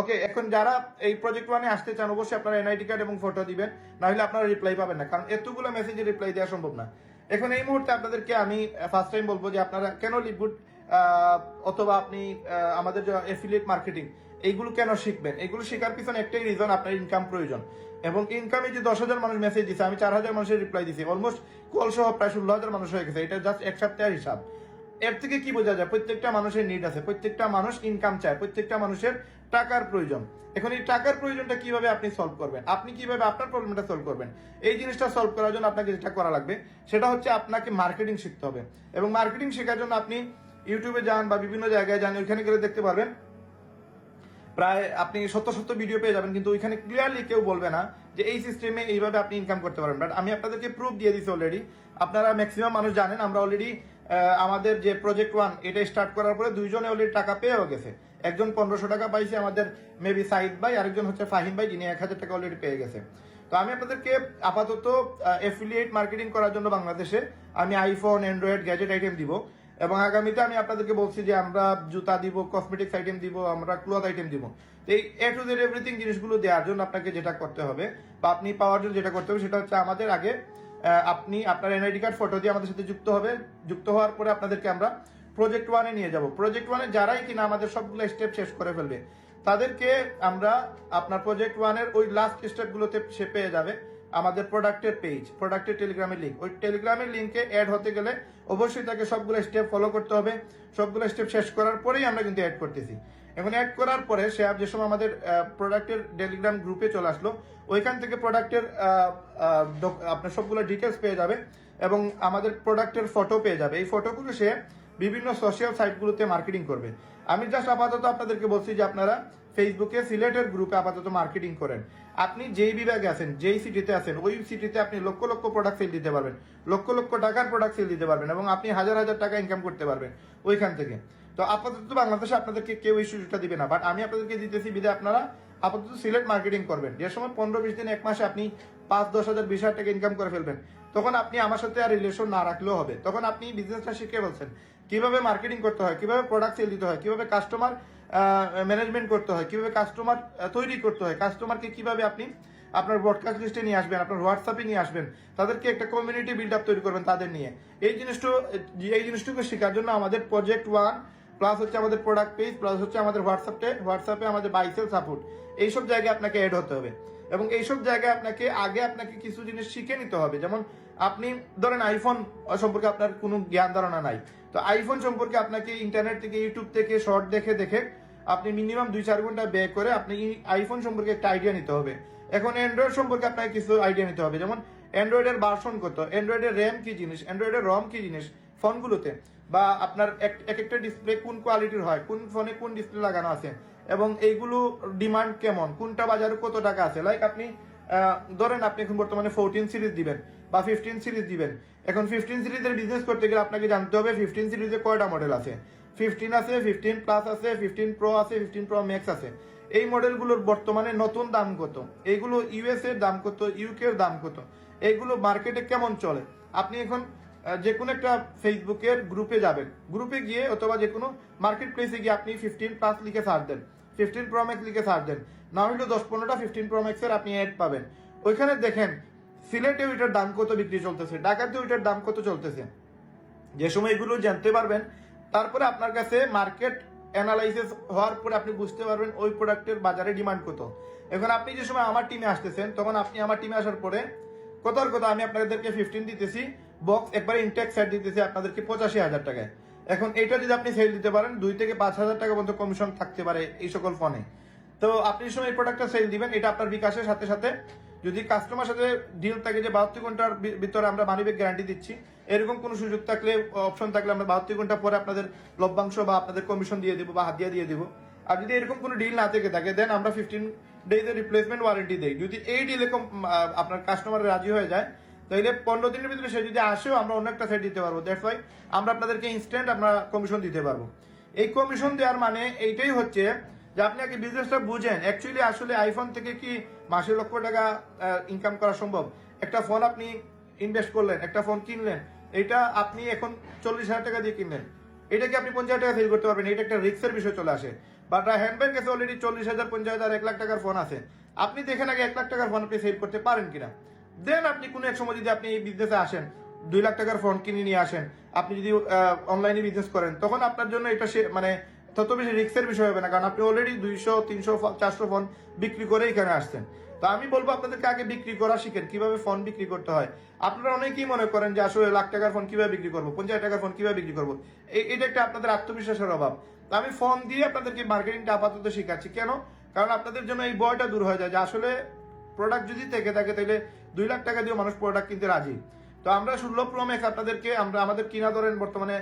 ওকে এখন যারা এই প্রজেক্ট ওয়ানে আসতে চান, অবশ্যই আপনারা এনআইডি কার্ড এবং ফটো দিবেন। না হলে আপনারা রিপ্লাই পাবেন না, কারণ এতগুলো মেসেজে রিপ্লাই দেওয়া সম্ভব না। এখন এই মুহূর্তে আপনাদেরকে আমি ফার্স্ট টাইম বলব যে আপনারা কেন লিডগুড অথবা আপনি আমাদের যে এফিলিয়েট মার্কেটিং এইগুলো কেন শিখবেন? এগুলো শেখার পিছনে একটাই রিজন আপনার ইনকাম প্রয়োজন। এবং ইনকামে যে দশ হাজার মানুষ মেসেজ দিছে, আমি চার হাজার মানুষের রিপ্লাই দিছি অলমোস্ট কল সহ প্রায় ষোলো হাজার মানুষ হয়ে গেছে, এটা জাস্ট এক সপ্তাহের হিসাব। এর থেকে কি বোঝা যায়? প্রত্যেকটা মানুষের নিড আছে, প্রত্যেকটা মানুষ ইনকাম চায়, প্রত্যেকটা মানুষের টাকার প্রয়োজন। এখন এই টাকার প্রয়োজনটা কীভাবে আপনি সলভ করবেন? আপনি কীভাবে আপনার প্রবলেমটা সলভ করবেন? এই জিনিসটা সলভ করার জন্য আপনাকে যেটা করা লাগবে, সেটা হচ্ছে আপনাকে মার্কেটিং শিখতে হবে। এবং মার্কেটিং শেখার জন্য আপনি ইউটিউবে যান বা বিভিন্ন জায়গায় যান, ওইখানে গেলে দেখতে পারবেন, প্রায় আপনি সত্য সত্য ভিডিও পেয়ে যাবেন, কিন্তু ওইখানে ক্লিয়ারলি কেউ বলবে না যে এই সিস্টেমে এইভাবে আপনি ইনকাম করতে পারবেন। বাট আমি আপনাদেরকে প্রুফ দিয়ে দিছি অলরেডি আপনারা ম্যাক্সিমাম মানুষ জানেন, আমরা অলরেডি আমাদের যে প্রজেক্ট ওয়ান এটা স্টার্ট করার পরে দুইজনে অলরেডি টাকা পেয়েও গেছে। একজন পনেরোশো টাকা পাইছে, আমাদের মেবি সাইদ ভাই, আরেকজন হচ্ছে ফাহিম ভাই, যিনি এক হাজার টাকা অলরেডি পেয়ে গেছে। তো আমি আপনাদেরকে আপাতত এফিলিয়েট মার্কেটিং করার জন্য বাংলাদেশে আমি আইফোন অ্যান্ড্রয়েড গ্যাজেট আইটেম দিব। এবং আগামীতে আমি আপনাদেরকে বলছি যে আমরা জুতা দিব কসমেটিক্স আইটেম দিব, আমরা ক্লথ আইটেম দিব। তো এই এ টু জেড এভরিথিং জিনিসগুলো দেওয়ার জন্য আপনাকে যেটা করতে হবে বা আপনি পাওয়ার জন্য যেটা করতে হবে সেটা হচ্ছে আমাদের আগে আপনি আপনার এনআইডি কার্ড ফটো দিয়ে আমাদের সাথে যুক্ত হবে। যুক্ত হওয়ার পরে আপনাদেরকে আমরা প্রজেক্ট ওয়ানে নিয়ে যাব। প্রজেক্ট ওয়ানে যারাই কিনা আমাদের সবগুলো স্টেপ শেষ করে ফেলবে, তাদেরকে আমরা আপনার প্রজেক্ট ওয়ানের ওই লাস্ট স্টেপগুলোতে সে পেয়ে যাবে আমাদের প্রোডাক্টের পেজ প্রোডাক্টের টেলিগ্রামের লিঙ্ক ওই টেলিগ্রামের লিঙ্কে অ্যাড হতে গেলে অবশ্যই তাকে সবগুলো স্টেপ ফলো করতে হবে। সবগুলো স্টেপ শেষ করার পরেই আমরা কিন্তু অ্যাড করতেছি। এখন অ্যাড করার পরে সে যে সময় আমাদের প্রোডাক্টের টেলিগ্রাম গ্রুপে চলে আসলো, ওইখান থেকে প্রোডাক্টের আপনার সবগুলো ডিটেলস পেয়ে যাবে এবং আমাদের প্রোডাক্টের ফটো পেয়ে যাবে। এই ফটোগুলো সে বিভিন্ন সোশ্যাল সাইটগুলোতে মার্কেটিং করবে। আমি জাস্ট আপাতত আপনাদেরকে বলছি যে আপনারা ফেসবুকে সিলেটের গ্রুপে আপাতত মার্কেটিং করেন। আপনি যেই বিভাগে আছেন, যেই সিটিতে আছেন, ওই সিটিতে আপনি লক্ষ লক্ষ প্রোডাক্ট সেল দিতে পারবেন। লক্ষ লক্ষ টাকার প্রোডাক্ট সেল দিতে পারবেন এবং আপনি হাজার হাজার টাকা ইনকাম করতে পারবেন ওইখান থেকে। তো আপাতত বাংলাদেশে আপনাদেরকে কেউ এই সুযোগটা দিবে না বাট আমি আপনাদেরকে দিতেছি বিধে আপনারা আপাতত সিলেট মার্কেটিং করবেন। যে সময় পনেরো বিশ দিন, এক মাসে আপনি পাঁচ, দশ হাজার, বিশ হাজার টাকা ইনকাম করে ফেলবেন। তখন আপনি আমার সাথে আর রিলেশন না রাখলেও হবে। তখন আপনি বিজনেসটা শিখে বলছেন। কীভাবে মার্কেটিং করতে হয়, কীভাবে প্রোডাক্ট সেল দিতে হয়, কীভাবে কাস্টমার ম্যানেজমেন্ট করতে হয়, কীভাবে কাস্টমার তৈরি করতে হয় কাস্টমারকে কীভাবে আপনি আপনার ব্রডকাস্ট লিস্টে নিয়ে আসবেন, আপনার হোয়াটসঅ্যাপে নিয়ে আসবেন, তাদেরকে একটা কমিউনিটি বিল্ড আপ তৈরি করবেন তাদের নিয়ে। এই জিনিসটা, এই জিনিসটুকু শেখার জন্য আমাদের প্রজেক্ট ওয়ান প্লাস হচ্ছে আমাদের প্রোডাক্ট পেজ প্লাস হচ্ছে আমাদের হোয়াটসঅ্যাপে হোয়াটসঅ্যাপে আমাদের বাইসেল সাপোর্ট এইসব জায়গায় আপনাকে অ্যাড হতে হবে। এবং এইসব জায়গায় আপনাকে, আগে আপনাকে কিছু জিনিস শিখে নিতে হবে। যেমন আপনি, ধরেন আইফোন সম্পর্কে আপনার কোনো জ্ঞান ধারণা নাই। তো আইফোন সম্পর্কে আপনাকে ইন্টারনেট থেকে ইউটিউব থেকে শর্ট দেখে দেখে আপনি মিনিমাম দুই, চার ঘণ্টা ব্যয় করে আপনি আইফোন সম্পর্কে একটা আইডিয়া নিতে হবে। এখন অ্যান্ড্রয়েড সম্পর্কে আপনাকে কিছু আইডিয়া নিতে হবে, যেমন অ্যান্ড্রয়েডের ভার্সন কত অ্যান্ড্রয়েডের র্যাম কি জিনিস অ্যান্ড্রয়েডের রম কি জিনিস ফোনগুলোতে বা আপনার এক একটা ডিসপ্লে কোন কোয়ালিটির হয়, কোন ফোনে কোন ডিসপ্লে লাগানো আছে এবং এইগুলো ডিমান্ড কেমন, কোনটা বাজারে কত টাকা আছে? লাইক আপনি ধরেন আপনি এখন বর্তমানে ফোরটিন সিরিজ দিবেন। বা ফিফটিন সিরিজ দিবেন। এখন ফিফটিন সিরিজের বিজনেস করতে গেলে আপনাকে জানতে হবে ফিফটিন সিরিজে কয়টা মডেল আছে। ফিফটিন আছে ফিফটিন প্লাস আছে ফিফটিন প্রো আছে ফিফটিন প্রো ম্যাক্স আছে। এই মডেলগুলোর বর্তমানে নতুন দাম কত? এইগুলো ইউএস এর দাম কত? ইউকে দাম কত? এইগুলো মার্কেটে কেমন চলে? আপনি এখন যে কোনো একটা ফেসবুকের গ্রুপে যাবেন। গ্রুপে গিয়ে অথবা যে কোনো মার্কেট প্লেসে গিয়ে আপনি ফিফটিন প্লাস লিখে সার্চ দেন। ফিফটিন প্রো ম্যাক্স লিখে সার্চ দেন। না হলে দশ পনেরোটা ফিফটিন প্রো ম্যাক্সের আপনি অ্যাড পাবেন। ওইখানে দেখেন সিলেটে ওইটার দাম কত বিক্রি চলতেছে? ঢাকাতে ওইটার দাম কত চলতেছে? যে সময় এগুলো জানতে পারবেন, তারপরে আপনার কাছে মার্কেট অ্যানালাইসিস হওয়ার পরে আপনি বুঝতে পারবেন ওই প্রোডাক্টের বাজারে ডিমান্ড কত। এখন আপনি যে সময় আমার টিমে আসতেছেন, তখন আপনি আমার টিমে আসার পরে কোথার কথা, আমি আপনাদেরকে ফিফটিন দিতেছি বক্স একবারে ইনটেক সেট দিতেছি আপনাদেরকে পঁচাশি হাজার টাকায়। এখন এটা যদি আপনি সেল দিতে পারেন, দুই থেকে পাঁচ হাজার টাকা পর্যন্ত কমিশন থাকতে পারে এই সকল ফোনে তো আপনি সময় এই প্রোডাক্টটা সেল দিবেন, এটা আপনার বিকাশের সাথে সাথে যদি কাস্টমার সাথে ডিল থাকে যে বাহাত্তর ঘণ্টার ভিতরে আমরা মানি ব্যাগ গ্যারান্টি দিচ্ছি, এরকম কোনো সুযোগ থাকলে অপশন থাকলে আমরা বাহাত্তর ঘণ্টা পরে আপনাদের লভ্যাংশ বা আপনাদের কমিশন দিয়ে দেবো বা হাতিয়া দিয়ে দেবো। আর যদি এরকম কোনো ডিল না থেকে থাকে দেন আমরা ফিফটিন ডেজের রিপ্লেসমেন্ট ওয়ারেন্টি দেই। যদি এই ডিলে আপনার কাস্টমার রাজি হয়ে যায় তাহলে পনেরো দিনের ভিতরে সে যদি আসেও, আমরা অন্য একটা সেট দিতে পারব। দ্যাটস ওয়াই আমরা আপনাদেরকে ইনস্ট্যান্ট আমরা কমিশন দিতে পারব। এই কমিশন দেওয়ার মানে এইটাই হচ্ছে যে আপনি আগে বিজনেসটা বুঝেন। অ্যাকচুয়ালি আসলে আইফোন থেকে কি মাসে লক্ষ টাকা ইনকাম করা সম্ভব? একটা ফোন আপনি ইনভেস্ট করলেন, একটা ফোন কিনলেন, এটা আপনি এখন চল্লিশ হাজার টাকা দিয়ে কিনলেন। এটা কি আপনি পঞ্চাশ টাকা সেল করতে পারবেন? এটা একটা রিক্সের বিষয় চলে আসে। বাট হ্যান্ডব্যাগ কাছে অলরেডি চল্লিশ হাজার, পঞ্চাশ হাজার, এক লাখ টাকার ফোন আছে। আপনি দেখেন আগে এক লাখ টাকার ফোন আপনি সেভ করতে পারেন কিনা? দেন আপনি কোনো এক সময় যদি আপনি এই বিজনেসে আসেন, দুই লাখ টাকার ফোন কিনে নিয়ে আসেন, আপনি যদি অনলাইনে বিজনেস করেন, তখন আপনার জন্য এটা মানে তত বেশি রিস্কের বিষয় হবে না, কারণ আপনি অলরেডি দুইশো, তিনশো চারশো ফোন বিক্রি করে এখানে আসছেন। তো আমি বলব আপনাদেরকে আগে বিক্রি করা শিখেন, কীভাবে ফোন বিক্রি করতে হয়। আপনারা অনেকেই মনে করেন যে আসলে লাখ টাকার ফোন কীভাবে বিক্রি করব, পঞ্চাশ টাকার ফোন কীভাবে বিক্রি করব এটা একটা আপনাদের আত্মবিশ্বাসের অভাব। আমি ফোন দিয়ে আপনাদেরকে মার্কেটিংটা আপাতত শেখাচ্ছি। কেন? কারণ আপনাদের জন্য এই বয়টা দূর হয়ে যায় যে আসলে প্রোডাক্ট যদি থেকে থাকে, তাহলে দুই লাখ টাকা দিয়ে মানুষ প্রোডাক্ট কিনতে রাজি। তো আমরা প্রো ম্যাক্স আপনাদেরকে, আমরা, আমাদের কিনা ধরেন বর্তমানে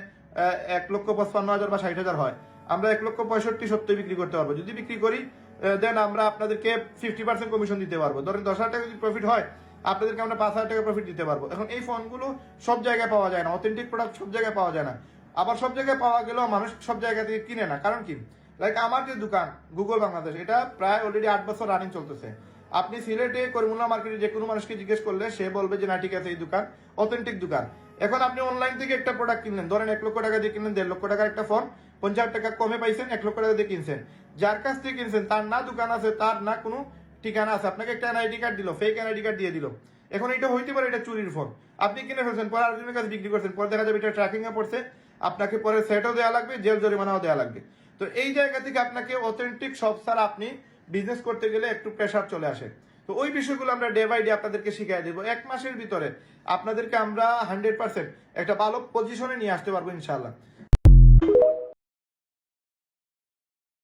এক লক্ষ পঁচপান্ন হাজার বা ষাট হাজার হয়। আমরা এক লক্ষ পঁয়ষট্টি, সত্তর বিক্রি করতে পারব। যদি বিক্রি করি দেন আমরা আপনাদেরকে ফিফটি পার্সেন্ট কমিশন দিতে পারব। ধরেন দশ হাজার টাকা যদি প্রফিট হয়, আপনাদেরকে আমরা পাঁচ হাজার টাকা প্রফিট দিতে পারব। এখন এই ফোনগুলো সব জায়গায় পাওয়া যায় না। অথেন্টিক প্রোডাক্ট সব জায়গায় পাওয়া যায় না। আবার সব জায়গায় পাওয়া গেলেও মানুষ সব জায়গা থেকে কিনে না। কারণ কি? লাইক আমার যে দোকান গুগল বাংলাদেশ এটা প্রায় অলরেডি আট বছর রানিং চলতেছে। আপনি সিলেটে করিমুল্লা মার্কেটে যে কোনো মানুষকে জিজ্ঞেস করলে সে বলবে যে, না, ঠিক আছে, এই দোকান অথেন্টিক দোকান। এখন আপনি অনলাইন থেকে একটা প্রোডাক্ট কিনলেন, ধরেন এক লক্ষ টাকা দিয়ে কিনলেন, দেড় লক্ষ টাকার একটা ফোন পঞ্চাশ টাকা কমে পাইছেন, এক লক্ষ টাকা দিয়ে কিনছেন। যার কাছ থেকে কিনছেন, তার না দোকান আছে, তার না কোনো ঠিকানা আছে, আপনাকে একটা এনআইডি কার্ড দিল ফেক এনআইডি কার্ড দিয়ে দিল। এখন এটা হইতে পারে এটা চুরির ফোন আপনি কিনে ফেলছেন, পরে আরেকজনের কাছে বিক্রি করছেন, পরে দেখা যাবে এটা ট্র্যাকিং এ পড়ছে, আপনাকে পরে সেটও দেওয়া লাগবে জেল জরিমানাও দেওয়া লাগবে। তো এই জায়গা থেকে আপনাকে অথেন্টিক সব ছাড়া আপনি বিজনেস করতে গেলে একটু প্রেশার চলে আসে। তো ওই বিষয়গুলো আমরা ডে বাই ডে আপনাদেরকে শিখাই দেবো। এক মাসের ভিতরে আপনাদেরকে আমরা হান্ড্রেড পার্সেন্ট একটা ভালো পজিশনে নিয়ে আসতে পারব ইনশাল্লাহ